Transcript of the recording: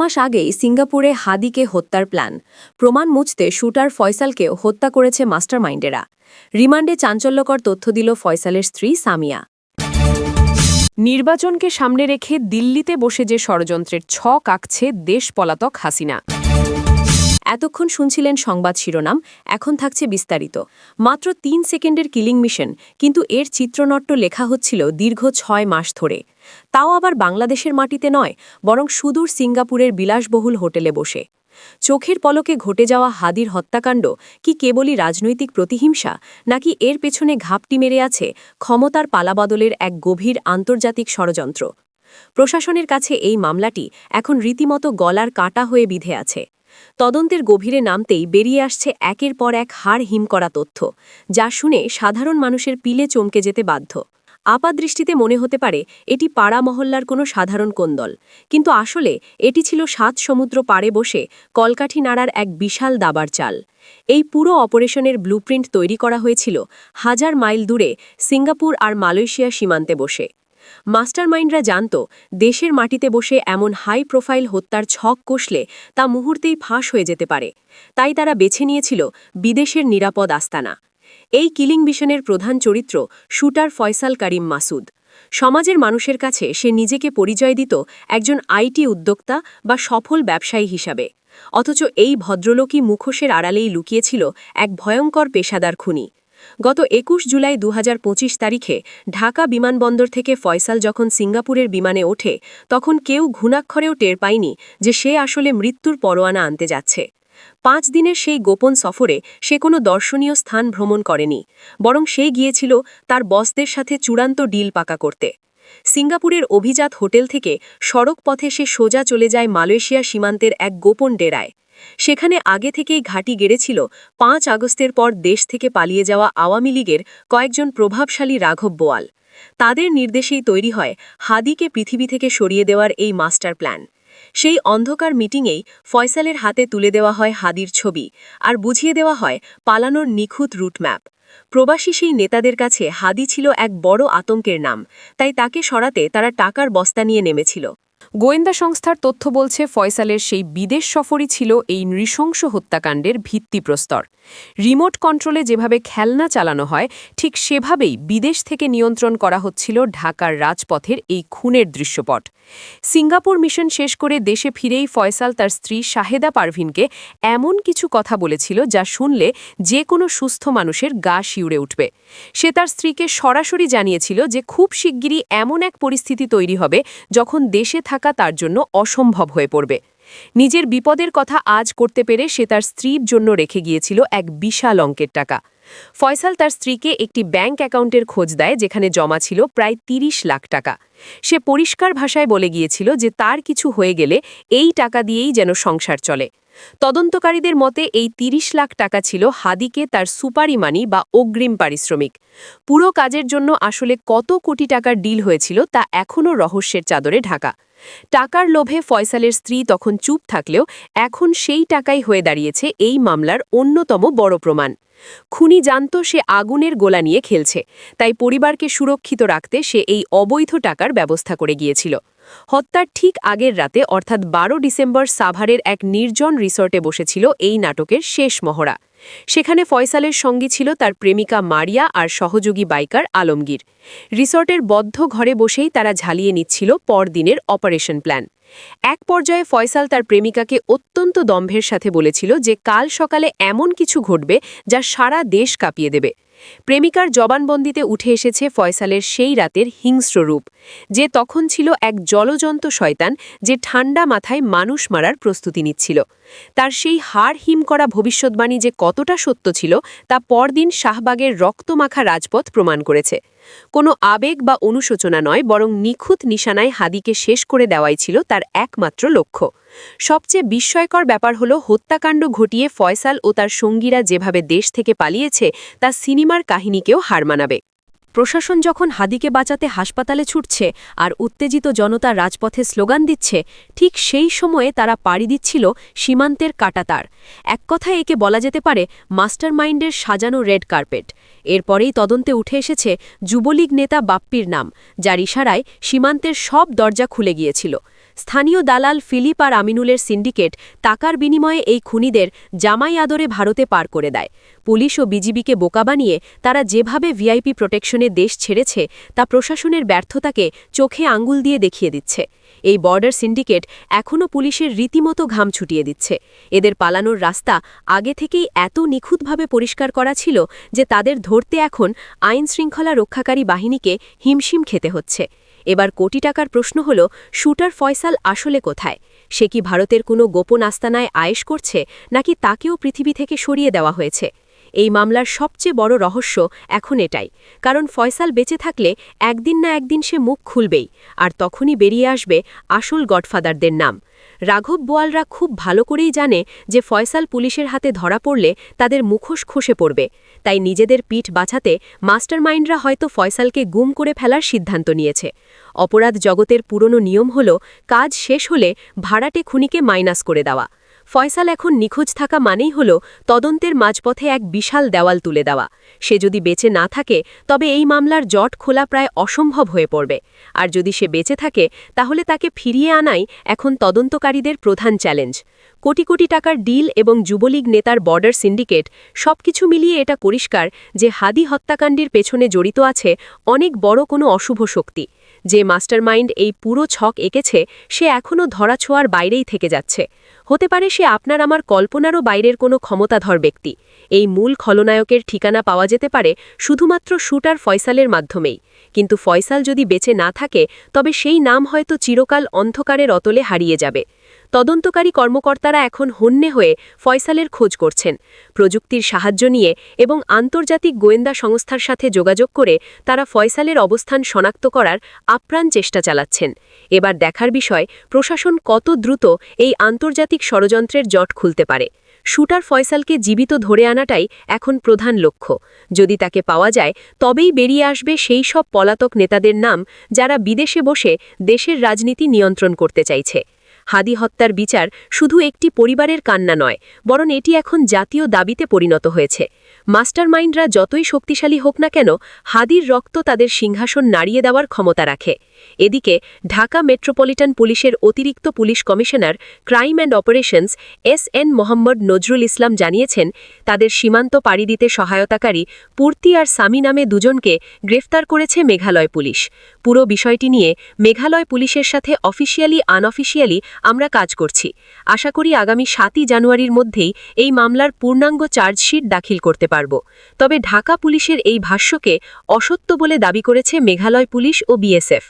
মাস আগেই সিঙ্গাপুরে হাদিকে হত্যার প্ল্যান। প্রমাণ মুছতে শুটার ফয়সালকেও হত্যা করেছে মাস্টারমাইন্ডেরা। রিমান্ডে চাঞ্চল্যকর তথ্য দিল ফয়সালের স্ত্রী সামিয়া। নির্বাচনকে সামনে রেখে দিল্লিতে বসে যে ষড়যন্ত্রের ছক আঁকছে দেশ পলাতক হাসিনা। এতক্ষণ শুনছিলেন সংবাদ শিরোনাম, এখন থাকছে বিস্তারিত। মাত্র তিন সেকেন্ডের কিলিং মিশন, কিন্তু এর চিত্রনট্য লেখা হচ্ছিল দীর্ঘ ছয় মাস ধরে। তাও আবার বাংলাদেশের মাটিতে নয়, বরং সুদূর সিঙ্গাপুরের বিলাসবহুল হোটেলে বসে। চোখের পলকে ঘটে যাওয়া হাদির হত্যাকাণ্ড কি কেবলই রাজনৈতিক প্রতিহিংসা, নাকি এর পেছনে ঘাপটি মেরে আছে ক্ষমতার পালাবদলের এক গভীর আন্তর্জাতিক ষড়যন্ত্র? প্রশাসনের কাছে এই মামলাটি এখন রীতিমতো গলার কাটা হয়ে বিধে আছে। তদন্তের গভীরে নামতেই বেরিয়ে আসছে একের পর এক হাড় হিম করা তথ্য, যা শুনে সাধারণ মানুষের পিলে চমকে যেতে বাধ্য। আপাদৃষ্টিতে মনে হতে পারে, এটি পাড়া মহল্লার কোনো সাধারণ কোন্দল। কিন্তু আসলে এটি ছিল সাত সমুদ্র পাড়ে বসে কলকাঠি নাড়ার এক বিশাল দাবার চাল। এই পুরো অপারেশনের ব্লুপ্রিন্ট তৈরি করা হয়েছিল হাজার মাইল দূরে সিঙ্গাপুর আর মালয়েশিয়া সীমান্তে বসে। মাস্টারমাইন্ডরা জানত, দেশের মাটিতে বসে এমন হাই প্রোফাইল হত্যার ছক কষলে তা মুহূর্তেই ফাঁস হয়ে যেতে পারে। তাই তারা বেছে নিয়েছিল বিদেশের নিরাপদ আস্তানা। এই কিলিং মিশনের প্রধান চরিত্র শুটার ফয়সাল করিম মাসুদ। সমাজের মানুষের কাছে সে নিজেকে পরিচয় দিত একজন আইটি উদ্যোক্তা বা সফল ব্যবসায়ী হিসাবে। অথচ এই ভদ্রলোকই মুখোশের আড়ালেই লুকিয়েছিল এক ভয়ঙ্কর পেশাদার খুনি। গত একুশ জুলাই দু হাজার পঁচিশ তারিখে ঢাকা বিমানবন্দর থেকে ফয়সাল যখন সিঙ্গাপুরের বিমানে ওঠে, তখন কেউ ঘুণাক্ষরেও টের পায়নি যে সে আসলে মৃত্যুর পরোয়ানা আনতে যাচ্ছে। পাঁচ দিনের সেই গোপন সফরে সে কোনো দর্শনীয় স্থান ভ্রমণ করেনি, বরং সে গিয়েছিল তার বসদের সাথে চূড়ান্ত ডিল পাকা করতে। সিঙ্গাপুরের অভিজাত হোটেল থেকে সড়ক পথে সে সোজা চলে যায় মালয়েশিয়া সীমান্তের এক গোপন ডেরায়। সেখানে আগে থেকেই ঘাঁটি গেড়েছিল পাঁচ আগস্টের পর দেশ থেকে পালিয়ে যাওয়া আওয়ামী লীগের কয়েকজন প্রভাবশালী রাঘব বোয়াল। তাদের নির্দেশেই তৈরি হয় হাদিকে পৃথিবী থেকে সরিয়ে দেওয়ার এই মাস্টার প্ল্যান। সেই অন্ধকার মিটিংয়েই ফয়সালের হাতে তুলে দেওয়া হয় হাদির ছবি আর বুঝিয়ে দেওয়া হয় পালানোর নিখুঁত রুটম্যাপ। প্রবাসী সেই নেতাদের কাছে হাদি ছিল এক বড় আতঙ্কের নাম, তাই তাকে সরাতে তারা টাকার বস্তা নিয়ে নেমেছিল। গোয়েন্দা সংস্থার তথ্য বলছে, ফয়সালের সেই বিদেশ সফরই ছিল এই নৃশংস হত্যাকাণ্ডের ভিত্তিপ্রস্তর। রিমোট কন্ট্রোলে যেভাবে খেলনা চালানো হয়, ঠিক সেভাবেই বিদেশ থেকে নিয়ন্ত্রণ করা হচ্ছিল ঢাকার রাজপথের এই খুনের দৃশ্যপট। সিঙ্গাপুর মিশন শেষ করে দেশে ফিরেই ফয়সাল তার স্ত্রী শাহেদা পারভিনকে এমন কিছু কথা বলেছিল যা শুনলে যে কোনো সুস্থ মানুষের গা শিউড়ে উঠবে। সে তার স্ত্রীকে সরাসরি জানিয়েছিল যে খুব শিগগিরই এমন এক পরিস্থিতি তৈরি হবে যখন দেশে থাকা তার জন্য অসম্ভব হয়ে পড়বে। নিজের বিপদের কথা আজ করতে পেরে সে তার স্ত্রীর জন্য রেখে গিয়েছিল এক বিশাল অঙ্কের টাকা। ফয়সাল তার স্ত্রীকে একটি ব্যাংক অ্যাকাউন্টের খোঁজ দেয় যেখানে জমা ছিল প্রায় ৩০ লাখ টাকা। সে পরিষ্কার ভাষায় বলে গিয়েছিল যে তার কিছু হয়ে গেলে এই টাকা দিয়েই যেন সংসার চলে। তদন্তকারীদের মতে, এই ৩০ লাখ টাকা ছিল হাদিকে তার সুপারি মানি বা অগ্রিম পারিশ্রমিক। পুরো কাজের জন্য আসলে কত কোটি টাকার ডিল হয়েছিল তা এখনও রহস্যের চাদরে ঢাকা। টাকার লোভে ফয়সালের স্ত্রী তখন চুপ থাকলেও এখন সেই টাকাই হয়ে দাঁড়িয়েছে এই মামলার অন্যতম বড় প্রমাণ। খুনি জানত সে আগুনের গোলা নিয়ে খেলছে, তাই পরিবারকে সুরক্ষিত রাখতে সে এই অবৈধ টাকার ব্যবস্থা করে গিয়েছিল। হত্যার ঠিক আগের রাতে, অর্থাৎ বারো ডিসেম্বর, সাভারের এক নির্জন রিসর্টে বসেছিল এই নাটকের শেষ মহড়া। সেখানে ফয়সালের সঙ্গী ছিল তার প্রেমিকা মারিয়া আর সহযোগী বাইকার আলমগীর। রিসর্টের বদ্ধ ঘরে বসেই তারা ঝালিয়ে নিচ্ছিল পরদিনের অপারেশন প্ল্যান। এক পর্যায়ে ফয়সাল তার প্রেমিকাকে অত্যন্ত দম্ভের সাথে বলেছিল যে, কাল সকালে এমন কিছু ঘটবে যা সারা দেশ কাঁপিয়ে দেবে। প্রেমিকার জবানবন্দিতে উঠে এসেছে ফয়সালের সেই রাতের হিংস্র রূপ, যে তখন ছিল এক জলজন্ত শয়তান যে ঠান্ডা মাথায় মানুষ মারার প্রস্তুতি নিচ্ছিল। তার সেই হাড় হিম করা ভবিষ্যৎবাণী যে কতটা সত্য ছিল, তা পরদিন শাহবাগের রক্তমাখা রাজপথ প্রমাণ করেছে। কোনো আবেগ বা অনুশোচনা নয়, বরং নিখুঁত নিশানায় হাদিকে শেষ করে দেওয়াই ছিল তার একমাত্র লক্ষ্য। সবচেয়ে বিস্ময়কর ব্যাপার হলো, হত্যাকাণ্ড ঘটিয়ে ফয়সাল ও তার সঙ্গীরা যেভাবে দেশ থেকে পালিয়েছে, তা সিনেমার কাহিনীকেও হার মানাবে। প্রশাসন যখন হাদিকে বাঁচাতে হাসপাতালে ছুটছে আর উত্তেজিত জনতা রাজপথে স্লোগান দিচ্ছে, ঠিক সেই সময়ে তারা পাড়ি দিচ্ছিল সীমান্তের কাটাতার। এক কথায় একে বলা যেতে পারে মাস্টারমাইন্ডের সাজানো রেড কার্পেট। এরপরেই তদন্তে উঠে এসেছে যুবলীগ নেতা বাপ্পির নাম, যার ইশারায় সীমান্তের সব দরজা খুলে গিয়েছিল। স্থানীয় দালাল ফিলিপ আর আমিনুলের সিন্ডিকেট টাকার বিনিময়ে এই খুনিদের জামাই আদরে ভারতে পার করে দেয়। পুলিশ ও বিজিবিকে বোকা বানিয়ে তারা যেভাবে ভিআইপি প্রোটেকশনে দেশ ছেড়েছে, তা প্রশাসনের ব্যর্থতাকে চোখে আঙ্গুল দিয়ে দেখিয়ে দিচ্ছে। এই বর্ডার সিন্ডিকেট এখনও পুলিশের রীতিমতো ঘাম ছুটিয়ে দিচ্ছে। এদের পালানোর রাস্তা আগে থেকেই এত নিখুঁতভাবে পরিষ্কার করা ছিল যে তাদের ধরতে এখন আইন শৃঙ্খলা রক্ষাকারী বাহিনীকে হিমশিম খেতে হচ্ছে। এবার কোটি টাকার প্রশ্ন হল, শুটার ফয়সাল আসলে কোথায়? সে কি ভারতের কোনো গোপন আস্তানায় আয়েস করছে, নাকি তাকেও পৃথিবী থেকে সরিয়ে দেওয়া হয়েছে? এই মামলার সবচেয়ে বড় রহস্য এখন এটাই। কারণ ফয়সাল বেঁচে থাকলে একদিন না একদিন সে মুখ খুলবেই, আর তখনই বেরিয়ে আসবে আসল গডফাদারদের নাম। রাঘব বোয়ালরা খুব ভালো করেই জানে যে ফয়সাল পুলিশের হাতে ধরা পড়লে তাদের মুখোশ খসে পড়বে। তাই নিজেদের পিঠ বাঁচাতে মাস্টারমাইন্ডরা হয়তো ফয়সালকে গুম করে ফেলার সিদ্ধান্ত নিয়েছে। অপরাধ জগতের পুরনো নিয়ম হল, কাজ শেষ হলে ভাড়াটে খুনিকে মাইনাস করে দেওয়া। ফয়সাল এখন নিখোঁজ থাকা মানেই হল তদন্তের মাঝপথে এক বিশাল দেওয়াল তুলে দেওয়া। সে যদি বেঁচে না থাকে, তবে এই মামলার জট খোলা প্রায় অসম্ভব হয়ে পড়বে। আর যদি সে বেঁচে থাকে, তাহলে তাকে ফিরিয়ে আনাই এখন তদন্তকারীদের প্রধান চ্যালেঞ্জ। কোটি কোটি টাকার ডিল এবং যুবলীগ নেতার বর্ডার সিন্ডিকেট সবকিছু মিলিয়ে এটা পরিষ্কার যে হাদি হত্যাকাণ্ডের পেছনে জড়িত আছে অনেক বড় কোনো অশুভ শক্তি। যে মাস্টারমাইন্ড এই পুরো ছক এঁকেছে, সে এখনও ধরাছোঁয়ার বাইরেই থেকে যাচ্ছে। হতে পারে সে আপনার আমার কল্পনারও বাইরের কোনো ক্ষমতাধর ব্যক্তি। এই মূল খলনায়কের ঠিকানা পাওয়া যেতে পারে শুধুমাত্র শুটার ফয়সালের মাধ্যমেই। কিন্তু ফয়সাল যদি বেঁচে না থাকে, তবে সেই নাম হয়তো চিরকাল অন্ধকারের অতলে হারিয়ে যাবে। তদন্তকারী কর্মকর্তারা এখন হন্যে হয়ে ফয়সালের খোঁজ করছেন। প্রযুক্তির সাহায্য নিয়ে এবং আন্তর্জাতিক গোয়েন্দা সংস্থার সাথে যোগাযোগ করে তারা ফয়সালের অবস্থান শনাক্ত করার আপ্রাণ চেষ্টা চালাচ্ছেন। এবার দেখার বিষয়, প্রশাসন কত দ্রুত এই আন্তর্জাতিক ষড়যন্ত্রের জট খুলতে পারে। শুটার ফয়সালকে জীবিত ধরে আনাটাই এখন প্রধান লক্ষ্য। যদি তাকে পাওয়া যায়, তবেই বেরিয়ে আসবে সেই সব পলাতক নেতাদের নাম যারা বিদেশে বসে দেশের রাজনীতি নিয়ন্ত্রণ করতে চাইছে। হাদি হত্যার বিচার শুধু একটি পরিবারের কান্না নয়, বরং এটি এখন জাতীয় দাবিতে পরিণত হয়েছে। মাস্টারমাইন্ডরা যতই শক্তিশালী হোক না কেন, হাদির রক্ত তাদের সিংহাসন নাড়িয়ে দেওয়ার ক্ষমতা রাখে। এদিকে, ঢাকা মেট্রোপলিটন পুলিশের অতিরিক্ত police commissioner crime and operations S N Mohammad Nazrul Islam জানিয়েছেন, তাদের সীমান্ত পাড়ি দিতে সহায়তাকারী পূর্তি আর সামি নামে দুজনকে গ্রেফতার করেছে মেঘালয় পুলিশ। পুরো বিষয়টি নিয়ে মেঘালয় পুলিশের সাথে অফিসিয়ালি, আনঅফিসিয়ালি আমরা কাজ করছি। আশা করি আগামী সাতই জানুয়ারির মধ্যেই এই মামলার পূর্ণাঙ্গ চার্জশিট দাখিল করতে পারব। তবে ঢাকা পুলিশের এই ভাষ্যকে অসত্য বলে দাবি করেছে মেঘালয় পুলিশ ও বিএসএফ।